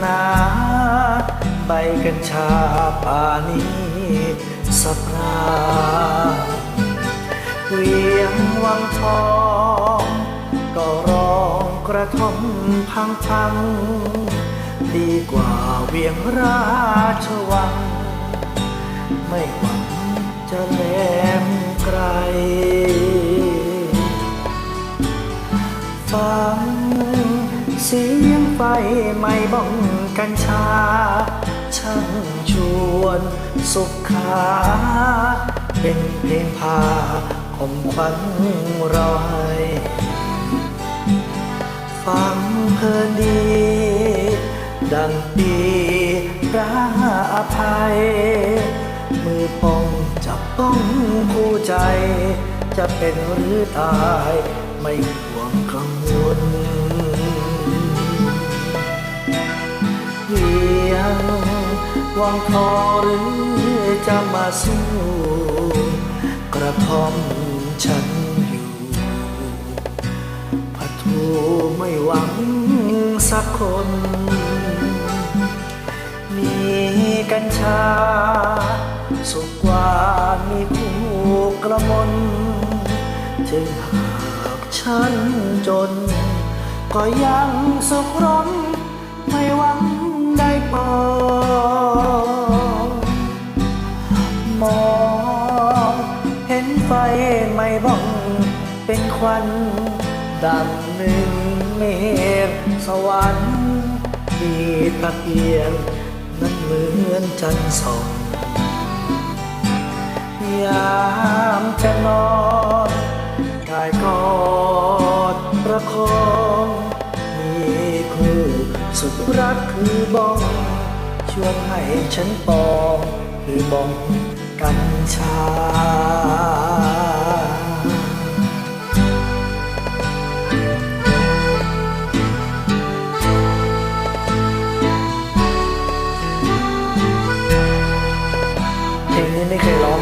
แน่ใบกัญชาป่านี้สะพราเวียงวังทอง ก็ร้องกระทมพังพัง ดีกว่าเวียงราชวัง ไม่หวังจะแลมไกลฟัง เสียงไฟไม้บ้องกัญชา ช่างชวนสุขขาเป็นเพลงพาข่มขวัญเราให้ฟังเพลินดี ดังปีพระอภัย มือป้องจับต้องคู่ใจ จะเป็นหรือตายไม่ห่วงกังวล วังทอหรือจะมาสู้กระท่อมฉันอยู่พัทูไม่หวังสักคน มีกัญชา สุขกว่ามีคู่กระมนจึงหากฉันจน ก็ยังสุขร้อนไม่หวังได้ปอ เป็นควันดำหนึ่งเมฆสวรรค์มีตะเกียงนั้นเหมือนจันทร์ส่องยามจะนอนกายกอดประคองมีคู่สุดรักคือบองชวนให้ฉันปอง คือบองกัญชา เคยร้อง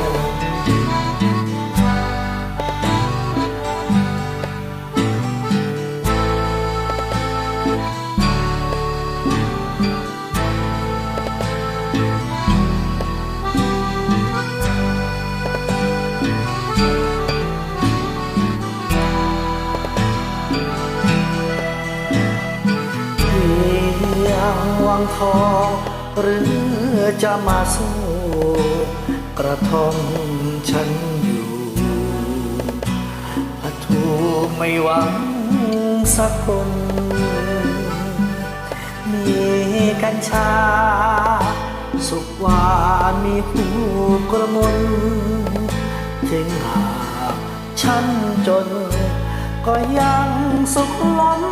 วังทองหรือจะมาสู้ ระท่อมฉันอยู่พัทูไม่หวังสักคน มีกัญชา สุขวานมีหูกระมนจึงหากฉันจน ก็ยังสุขล้น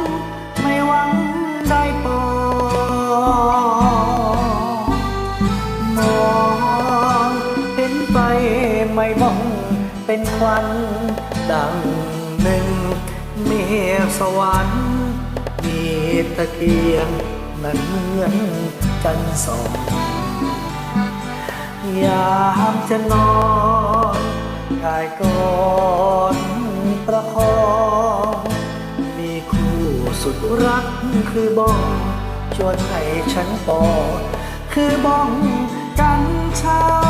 นควัน ดังหนึ่งเมฆสวรรค์มีตะเกียงนั้นเหมือนจันสองยามจะนอนกายกอดประคอง มีคู่สุดรักคือบ้องชวนให้ฉันปอดคือบ้องกัญชา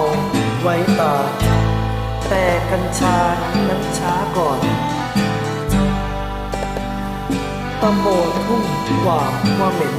เล่าเอาไว้ตา แต่กัญชานั้นช้าก่อนตำโมทุ่งหว่าว่าเหม็น